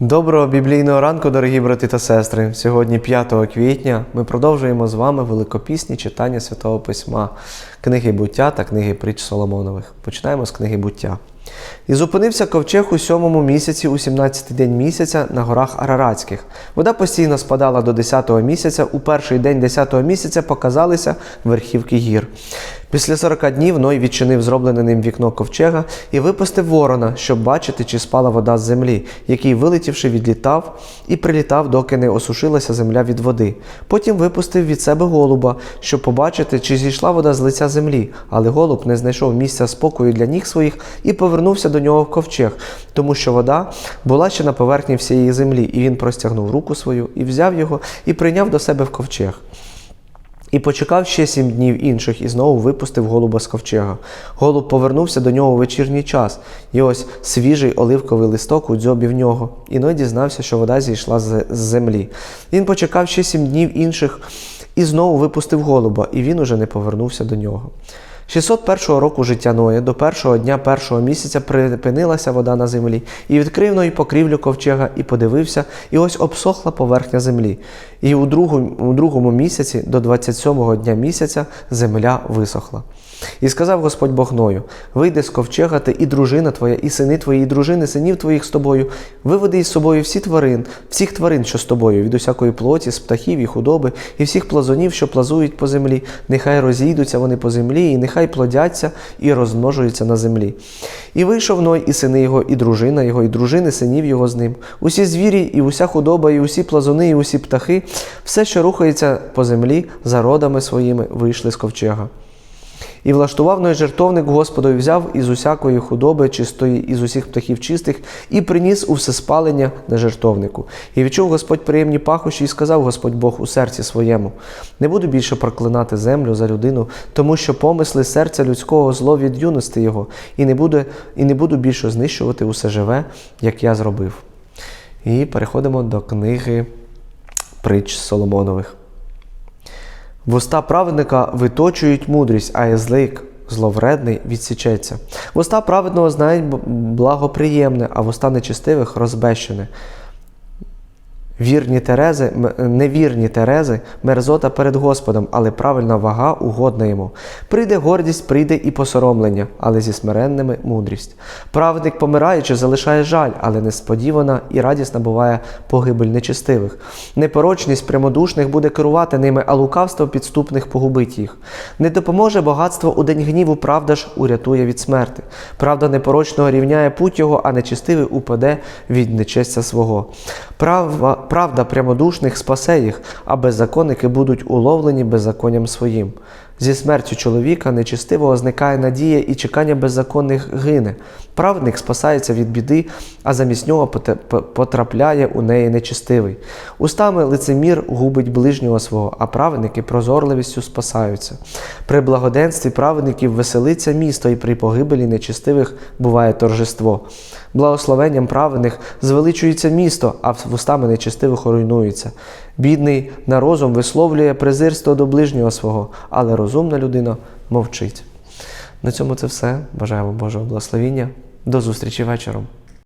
Доброго біблійного ранку, дорогі брати та сестри. Сьогодні 5 квітня ми продовжуємо з вами великопісні читання Святого Письма, книги буття та книги притч Соломонових. Починаємо з книги буття. І зупинився ковчег у сьомому місяці, у 17-й день місяця на горах Араратських. Вода постійно спадала до 10-го місяця. У перший день 10-го місяця показалися верхівки гір. Після 40 днів Ной відчинив зроблене ним вікно ковчега і випустив ворона, щоб бачити, чи спала вода з землі, який, вилетівши, відлітав і прилітав, доки не осушилася земля від води. Потім випустив від себе голуба, щоб побачити, чи зійшла вода з лиця землі. Але голуб не знайшов місця спокою для ніг своїх і повернувся до нього в ковчег, тому що вода була ще на поверхні всієї землі, і він простягнув руку свою і взяв його і прийняв до себе в ковчег. І почекав ще сім днів інших, і знову випустив голуба з ковчега. Голуб повернувся до нього у вечірній час, і ось свіжий оливковий листок у дзьобі в нього. І Ной дізнався, що вода зійшла з землі. Він почекав ще сім днів інших і знову випустив голуба, і він уже не повернувся до нього. 601 року життя Ноя до першого дня першого місяця припинилася вода на землі, і відкрив Ной покрівлю ковчега, і подивився, і ось обсохла поверхня землі. І у другому, у другому місяці, до 27-го дня місяця, земля висохла. І сказав Господь Бог Ною: Вийди з ковчега, ти і дружина твоя, і сини твої, і дружини, синів твоїх з тобою, виведи із собою всі тварин, всіх тварин, що з тобою, від усякої плоті, з птахів і худоби, і всіх плазунів, що плазують по землі. Нехай розійдуться вони по землі, і нехай плодяться і розмножуються на землі. І вийшов Ной, і сини його, і дружина його, і дружини синів його з ним. Усі звірі, і уся худоба, і усі плазуни, і усі птахи, все, що рухається по землі, за родами своїми вийшли з ковчега. І влаштував Ной жертовник Господові, взяв із усякої худоби чистої, із усіх птахів чистих, і приніс у всеспалення на жертовнику. І відчув Господь приємні пахощі, і сказав Господь Бог у серці своєму: не буду більше проклинати землю за людину, тому що помисли серця людського зло від юності його, і не буду, і не буду більше знищувати усе живе, як я зробив. І переходимо до книги притч Соломонових. Вуста праведника виточують мудрість, а язик зловредний відсічеться. Вуста праведного знають благоприємне, а вуста нечистивих розбещене. Вірні Терези, невірні Терези, мерзота перед Господом, але правильна вага угодна йому. Прийде гордість, прийде і посоромлення, але зі смиренними мудрість. Праведник, помираючи, залишає жаль, але несподівана і радісна буває погибель нечистивих. Непорочність прямодушних буде керувати ними, а лукавство підступних погубить їх. Не допоможе багатство у день гніву, правда ж урятує від смерти. Правда непорочного рівняє путь його, а нечистивий упаде від нечестя свого. Права правда прямодушних спасе їх, а беззаконники будуть уловлені беззаконням своїм. Зі смертю чоловіка нечистивого зникає надія і чекання беззаконних гине. Праведник спасається від біди, а замість нього потрапляє у неї нечистивий. Устами лицемір губить ближнього свого, а праведники прозорливістю спасаються. При благоденстві праведників веселиться місто, і при погибелі нечистивих буває торжество. Благословенням праведних звеличується місто, а вустами нечестивих руйнується. Бідний на розум висловлює презирство до ближнього свого, але розумна людина мовчить. На цьому це все. Бажаємо Божого благословіння. До зустрічі вечором.